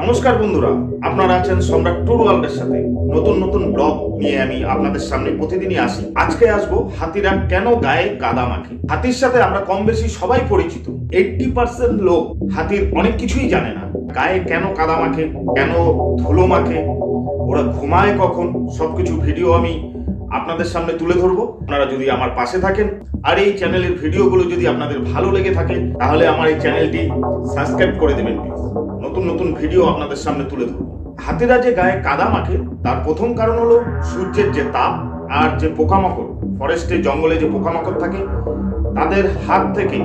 নমস্কার বন্ধুরা, আপনারা আছেন সম্রাট ট্যুর ওয়ার্ল্ডের সাথে। নতুন নতুন ব্লগ নিয়ে আমি আপনাদের সামনে প্রতিদিনই আসি। আজকে আসব হাতিরা কেন গায়ে কাদা মাখে? হাতির সাথে আমরা কম বেশি সবাই পরিচিত। এইটটি পার্সেন্ট লোক হাতির অনেক কিছুই জানে না। গায়ে কেন কাদা মাখে, কেন ধুলো মাখে, ওরা ঘুমায় কখন, সবকিছু ভিডিও আমি আপনাদের সামনে তুলে ধরবো। আপনারা যদি আমার পাশে থাকেন, আর এই চ্যানেলের ভিডিওগুলো যদি আপনাদের ভালো লেগে থাকে, তাহলে আমার এই চ্যানেলটি সাবস্ক্রাইব করে দেবেন প্লিজ নতুন নতুন ভিডিও আপনাদের সামনে তুলে ধরবো। হাতিরা যে গায়ে কাদা মাখে, তার প্রথম কারণ হলো সূর্যের যে তাপ আর যে পোকামাকড়, ফরেস্টে, জঙ্গলে যে পোকামাকড় থাকে, তাদের হাত থেকে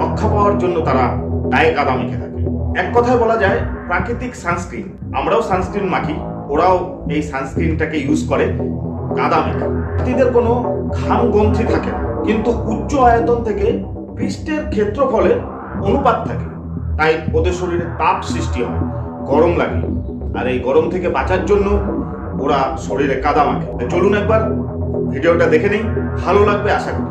রক্ষা পাওয়ার জন্য তারা গায়ে কাদা মেখে থাকে। এক কথায় বলা যায়, প্রাকৃতিক সানস্ক্রিন আমরাও সানস্ক্রিন মাখি, ওরাও এই সানস্ক্রিনটাকে ইউজ করে। কাদা মেখে কোনো ঘাম গ্রন্থি থাকে না। কিন্তু উচ্চ আয়তন থেকে পৃষ্ঠের ক্ষেত্রফলে অনুপাত থাকে। তাই ওদের শরীরে তাপ সৃষ্টি হয়। গরম লাগে। আর এই গরম থেকে বাঁচার জন্য ওরা শরীরে কাদা মাখে চলুন একবার ভিডিওটা দেখে নিই। ভালো লাগবে আশা করি।